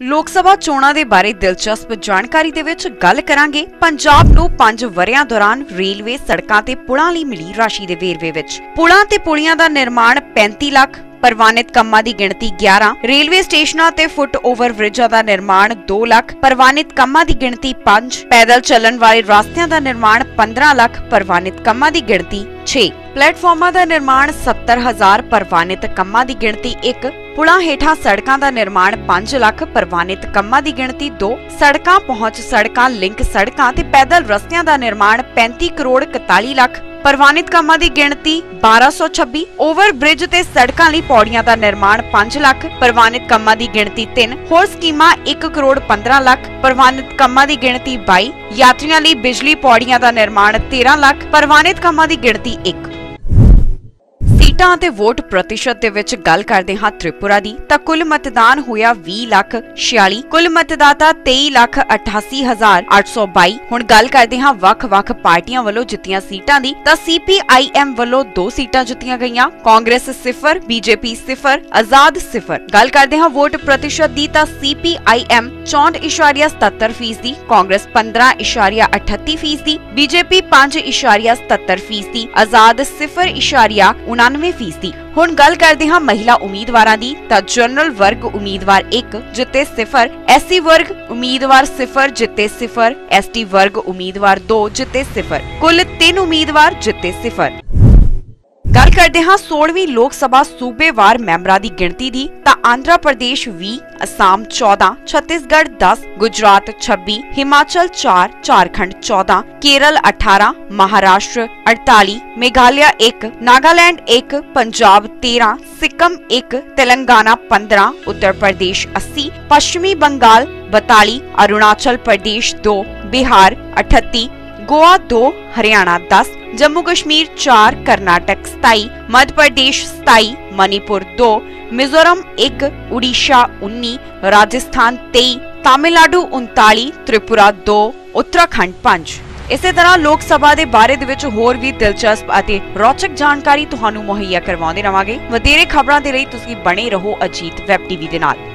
ਲੋਕ ਸਭਾ ਚੋਣਾਂ ਦੇ ਬਾਰੇ ਦਿਲਚਸਪ ਜਾਣਕਾਰੀ ਦੇ ਵਿੱਚ ਗੱਲ ਕਰਾਂਗੇ। ਪੰਜਾਬ ਨੂੰ 5 ਵਰਿਆਂ ਦੌਰਾਨ ਰੇਲਵੇ ਸੜਕਾਂ ਤੇ ਪੁਲਾਂ ਲਈ ਮਿਲੀ ਰਾਸ਼ੀ ਦੇ ਵੇਰਵੇ ਵਿੱਚ। ਪੁਲਾਂ ਤੇ ਪੁਲੀਆਂ ਦਾ ਨਿਰਮਾਣ 35 ਲੱਖ, ਪ੍ਰਵਾਨਿਤ ਕੰਮਾਂ ਦੀ ਗਿਣਤੀ 11 ਰੇਲਵੇ ਸਟੇਸ਼ਨਾਂ ਤੇ ਫੁੱਟ ਓਵਰ ਬ੍ਰਿਜਾਂ ਦਾ ਨਿਰਮਾਣ 2 ਲੱਖ, ਪ੍ਰਵਾਨਿਤ ਕੰਮਾਂ ਦੀ ਗਿਣਤੀ 5 ਪੈਦਲ ਚੱਲਣ ਵਾਲੇ ਰਸਤਿਆਂ ਦਾ ਨਿਰਮਾਣ 15 ਲੱਖ, ਪ੍ਰਵਾਨਿਤ ਕੰਮਾਂ ਦੀ ਗਿਣਤੀ 6 ਪਲੇਟਫਾਰਮਾਂ ਦਾ ਨਿਰਮਾਣ 70000 ਪ੍ਰਵਾਨਿਤ ਕੰਮਾਂ ਦੀ ਗਿਣਤੀ 1 ਪੁਲਾਂ ਹੇਠਾਂ ਸੜਕਾਂ ਦਾ ਨਿਰਮਾਣ 5 ਲੱਖ ਪ੍ਰਵਾਨਿਤ ਕੰਮਾਂ ਦੀ ਗਿਣਤੀ 2 ਸੜਕਾਂ ਪਹੁੰਚ ਸੜਕਾਂ, ਲਿੰਕ ਸੜਕਾਂ ਤੇ ਪੈਦਲ ਰਸਤਿਆਂ ਦਾ ਨਿਰਮਾਣ 35 ਕਰੋੜ 41 ਲੱਖ ਪ੍ਰਵਾਨਿਤ ਕੰਮਾਂ ਦੀ ਗਿਣਤੀ 1226 ਓਵਰ ਬ੍ਰਿਜ ਤੇ ਸੜਕਾਂ ਲਈ ਪੌੜੀਆਂ ਦਾ ਨਿਰਮਾਣ 5 ਲੱਖ ਪ੍ਰਵਾਨਿਤ ਕੰਮਾਂ ਦੀ ਗਿਣਤੀ 3 ਹੋਰ ਸਕੀਮਾਂ 1 ਕਰੋੜ 15 ਲੱਖ ਪ੍ਰਵਾਨਿਤ ਕੰਮਾਂ ਦੀ ਗਿਣਤੀ 22 ਯਾਤਰੀਆਂ ਲਈ ਬਿਜਲੀ ਪੌੜੀਆਂ ਦਾ ਨਿਰਮਾਣ 13 ਲੱਖ ਪ੍ਰਵਾਨਿਤ ਕੰਮਾਂ ਦੀ ਗਿਣਤੀ 1 ਸੀਟਾਂ ਅਤੇ ਵੋਟ ਪ੍ਰਤੀਸ਼ਤ ਦੇ ਵਿੱਚ ਗੱਲ ਕਰਦੇ ਹਾਂ ਤ੍ਰਿਪੁਰਾ ਦੀ। ਤਾਂ ਕੁੱਲ ਮਤਦਾਨ ਹੋਇਆ 20 ਲੱਖ 46 ਕੁੱਲ ਮਤਦਾਤਾ 23 ਲੱਖ 88 ਹਜ਼ਾਰ 822 ਹੁਣ ਗੱਲ ਕਰਦੇ ਹਾਂ ਵੱਖ-ਵੱਖ ਪਾਰਟੀਆਂ ਵੱਲੋਂ ਜਿੱਤੀਆਂ ਸੀਟਾਂ ਦੀ। ਤਾਂ ਸੀਪੀਆਈਐਮ ਵੱਲੋਂ 2 ਸੀਟਾਂ ਜਿੱਤੀਆਂ ਗਈਆਂ, ਕਾਂਗਰਸ 0 ਬੀਜੇਪੀ ਸਿਫਰ, ਆਜ਼ਾਦ ਸਿਫਰ। ਗੱਲ ਕਰਦੇ ਹਾਂ ਵੋਟ ਪ੍ਰਤੀਸ਼ਤ ਦੀ। ਤਾਂ ਸੀਪੀਆਈਐਮ 64.77% ਕਾਂਗਰਸ 15.38% ਬੀਜੇਪੀ 5.77% ਆਜ਼ਾਦ 0.99% ਹੁਣ ਗੱਲ ਕਰਦੇ ਹਾਂ ਮਹਿਲਾ ਉਮੀਦਵਾਰਾਂ ਦੀ। ਤਾਂ ਜਨਰਲ ਵਰਗ ਉਮੀਦਵਾਰ 1 ਜਿੱਤੇ 0 ਐਸਸੀ ਵਰਗ ਉਮੀਦਵਾਰ 0 ਜਿੱਤੇ 0 ਐਸਟੀ ਵਰਗ ਉਮੀਦਵਾਰ 2 ਜਿੱਤੇ 0 ਕੁੱਲ 3 ਉਮੀਦਵਾਰ ਜਿੱਤੇ 0 ਗੱਲ ਕਰਦੇ ਹਾਂ 16ਵੀਂ ਲੋਕ ਸਭਾ ਸੂਬੇਵਾਰ ਮੈਂਬਰਾਂ ਦੀ ਗਿਣਤੀ ਦੀ ਤਾਂ ਆਂਧਰਾ ਪ੍ਰਦੇਸ਼ 20 ਅਸਾਮ 14 ਛੱਤੀਸਗੜ੍ਹ 10 ਗੁਜਰਾਤ 26 ਹਿਮਾਚਲ 4 ਝਾਰਖੰਡ 14 ਕੇਰਲ 18 ਮਹਾਰਾਸ਼ਟਰ 48 ਮੇਘਾਲਿਆ 1 ਨਾਗਾਲੈਂਡ 1 ਪੰਜਾਬ 13 ਸਿੱਕਮ 1 ਤੇਲੰਗਾਨਾ 15 ਉੱਤਰ ਪ੍ਰਦੇਸ਼ 80 ਪੱਛਮੀ ਬੰਗਾਲ 42 ਅਰੁਣਾਚਲ ਪ੍ਰਦੇਸ਼ 2 ਬਿਹਾਰ 38 ਗੋਆ 2 ਹਰਿਆਣਾ 10 ਜੰਮੂ ਕਸ਼ਮੀਰ 4 ਕਰਨਾਟਕ 27 ਮੱਧ ਪ੍ਰਦੇਸ਼ 27 ਮਨੀਪੁਰ 2 ਮਿਜ਼ੋਰਮ 1 ਉੜੀਸਾ 19 ਰਾਜਸਥਾਨ 23 ਤਾਮਿਲਨਾਡੂ 39 ਤ੍ਰਿਪੁਰਾ 2 ਉੱਤਰਾਖੰਡ 5 ਇਸੇ ਤਰ੍ਹਾਂ ਲੋਕ ਸਭਾ ਦੇ ਬਾਰੇ ਦੇ ਵਿੱਚ ਹੋਰ ਵੀ ਦਿਲਚਸਪ ਅਤੇ ਰੌਚਕ ਜਾਣਕਾਰੀ ਤੁਹਾਨੂੰ ਮੁਹੱਈਆ ਕਰਵਾਉਂਦੇ ਰਵਾਂਗੇ। ਵਧੇਰੇ ਖਬਰਾਂ ਦੇ ਲਈ ਤੁਸੀਂ ਬਣੇ ਰਹੋ ਅਜੀਤ ਵੈਬ ਟੀਵੀ ਦੇ ਨਾਲ।